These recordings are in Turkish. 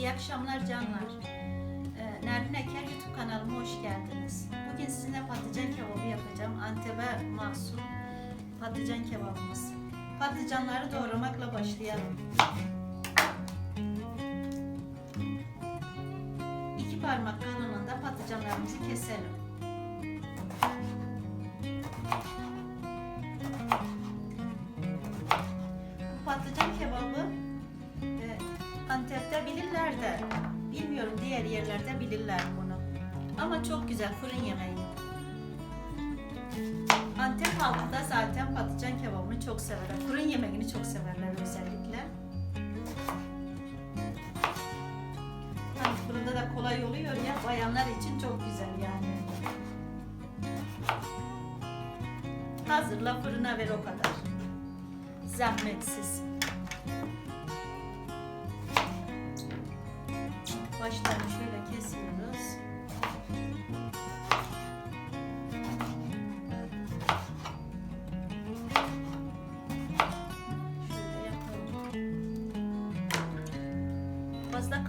İyi akşamlar canlar. Ee, Nermin Eker YouTube kanalıma hoş geldiniz. Bugün sizinle patlıcan kebabı yapacağım. Antep'e mahsul patlıcan kebabımız. Patlıcanları doğramakla başlayalım. İki parmak kalınlığında patlıcanlarımızı keselim. Yerlerde bilirler bunu. Ama çok güzel fırın yemeği. Antep halkı da zaten patlıcan kebabını çok severler. Fırın yemeğini çok severler özellikle. Hani fırında da kolay oluyor ya bayanlar için çok güzel yani. Hazırla fırına ver o kadar. Zahmetsiz.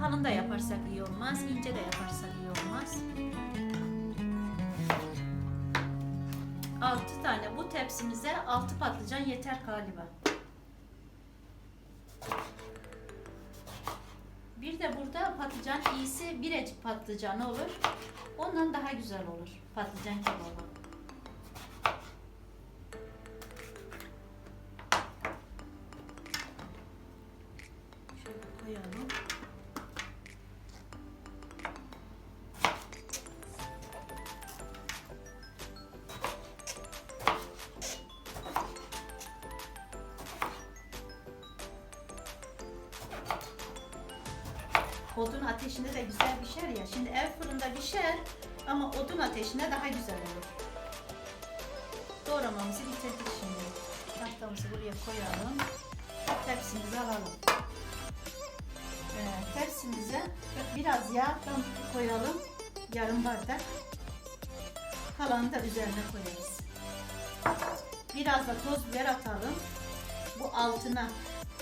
Kalın da yaparsak iyi olmaz, ince de yaparsak iyi olmaz. 6 tane bu tepsimize 6 patlıcan yeter galiba. Bir de burada patlıcan iyisi birecik patlıcan olur. Ondan daha güzel olur patlıcan kebabı. Şöyle koyalım. Ateşinde de güzel pişer ya. Şimdi ev fırında pişer ama odun ateşinde daha güzel olur. Doğramamızı bitirdik şimdi. Tahtamızı buraya koyalım. Tepsimizi alalım. Ee, tepsimize biraz yağ koyalım. Yarım bardak. Kalanı da üzerine koyarız. Biraz da toz biber atalım. Bu altına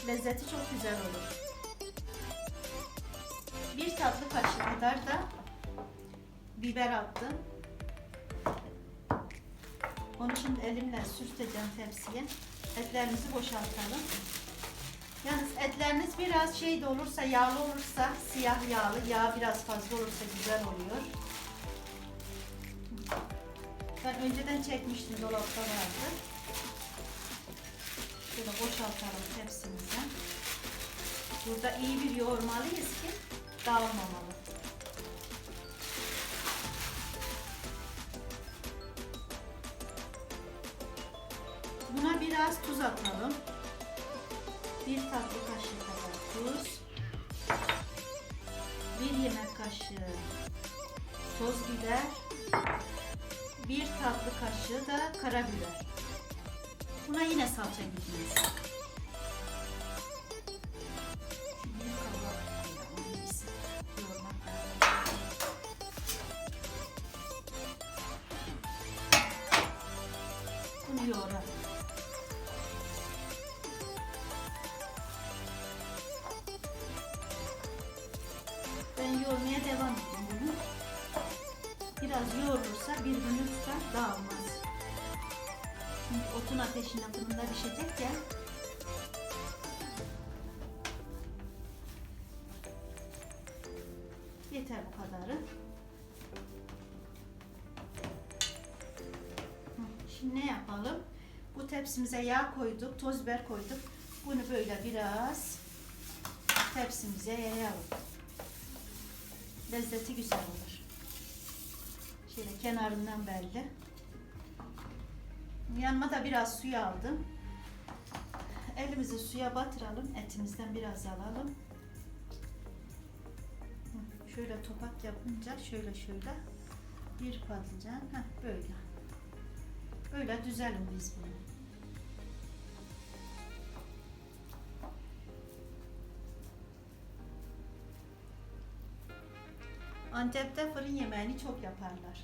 lezzeti çok güzel olur. Bir tatlı kaşığı kadar da biber attım. Onu şimdi elimle sürteceğim tepsiye. Etlerimizi boşaltalım. Yalnız etleriniz biraz şey de olursa, yağlı olursa, siyah yağlı, yağ biraz fazla olursa güzel oluyor. Ben önceden çekmiştim, dolapta vardı. Şöyle boşaltalım tepsimize. Burada iyi bir yoğurmalıyız ki dağılmamalı. Buna biraz tuz atalım. Bir tatlı kaşığı kadar tuz. Bir yemek kaşığı toz biber. Bir tatlı kaşığı da karabiber. Buna yine salça gitmez. Biraz yoğurursa birbirini tutar dağılmaz. Şimdi otun ateşinde fırında pişecek ya. Yeter bu kadarı. Şimdi ne yapalım? Bu tepsimize yağ koyduk, toz biber koyduk. Bunu böyle biraz tepsimize yayalım. Lezzeti güzel olur. Şöyle kenarından belli. Yanıma da biraz suyu aldım. Elimizi suya batıralım. Etimizden biraz alalım. Şöyle topak yapınca şöyle şöyle bir patlıcan. Heh, böyle. Böyle düzelim biz bunu. Antep'te fırın yemeğini çok yaparlar.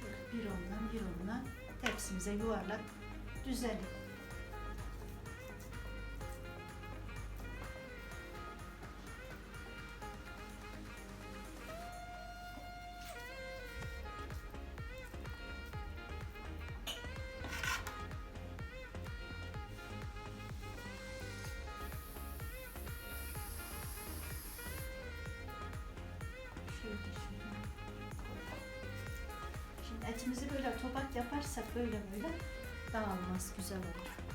Şöyle bir ondan bir unla tepsimize yuvarlak düzelim. Şimdi etimizi böyle topak yaparsak böyle böyle dağılmaz, güzel olur.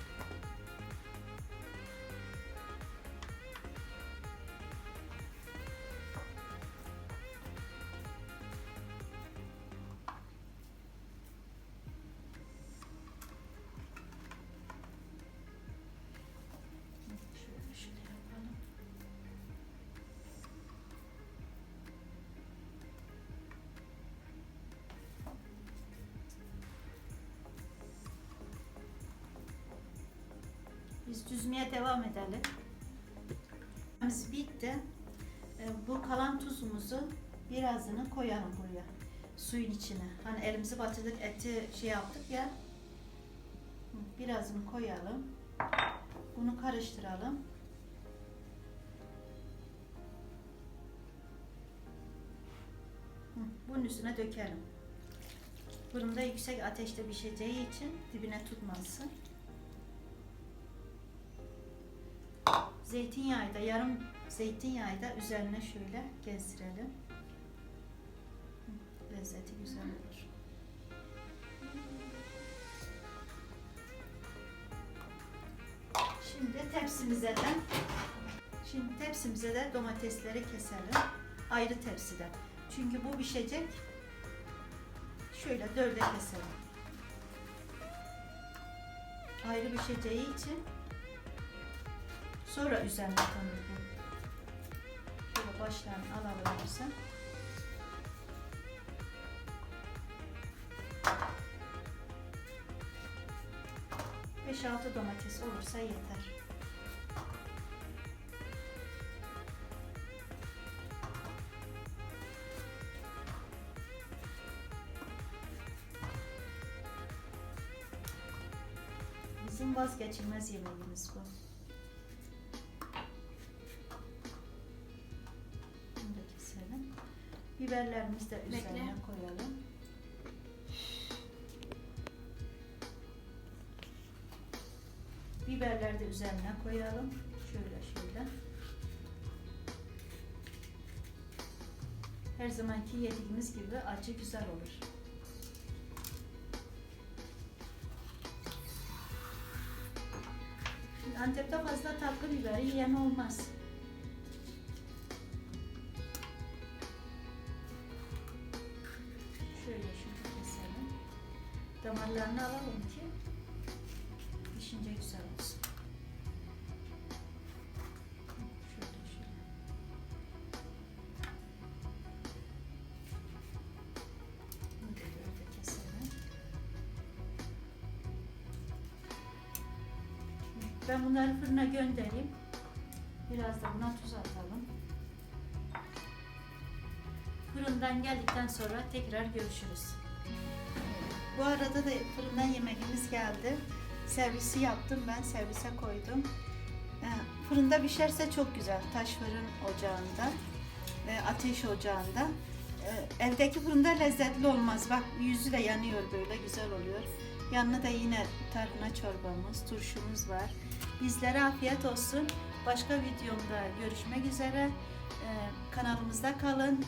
Biz düzmeye devam edelim. Biz bitti. Ee, Bu kalan tuzumuzu birazını koyalım buraya. Suyun içine. Hani elimizi batırdık, eti şey yaptık ya. Birazını koyalım. Bunu karıştıralım. Bunun üstüne dökelim. Fırında yüksek ateşte pişeceği için dibine tutmasın. Zeytinyağı da yarım zeytinyağı da üzerine şöyle gezdirelim. Lezzeti güzel olur. Şimdi tepsimize de şimdi tepsimize de domatesleri keselim. Ayrı tepside. Çünkü bu pişecek. Şöyle dörde keselim. Ayrı pişeceği için Sonra üzerine konur bu. Şöyle başlarını varsa. Beş altı domates olursa yeter. Bizim vazgeçilmez yemeğimiz bu. Biberlerimizi de Bekle. üzerine koyalım. Biberleri de üzerine koyalım. Şöyle şöyle. Her zamanki yediğimiz gibi acı güzel olur. Antep'te fazla tatlı biberi yiyen olmaz. Damarlarını alalım ki pişince güzel olsun. Ben bunları fırına göndereyim. Biraz da buna tuz atalım. Fırından geldikten sonra tekrar görüşürüz. Bu arada da fırından yemeğimiz geldi. Servisi yaptım ben, servise koydum. Ee, Fırında pişerse çok güzel. Taş fırın ocağında, ateş ocağında. Ee, Evdeki fırında lezzetli olmaz. Bak yüzü de yanıyor böyle, güzel oluyor. Yanına da yine tarhana çorbamız, turşumuz var. Bizlere afiyet olsun. Başka videomda görüşmek üzere. Ee, kanalımızda kalın.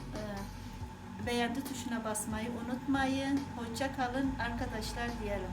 Beğendi tuşuna basmayı unutmayın. Hoşça kalın arkadaşlar diyelim.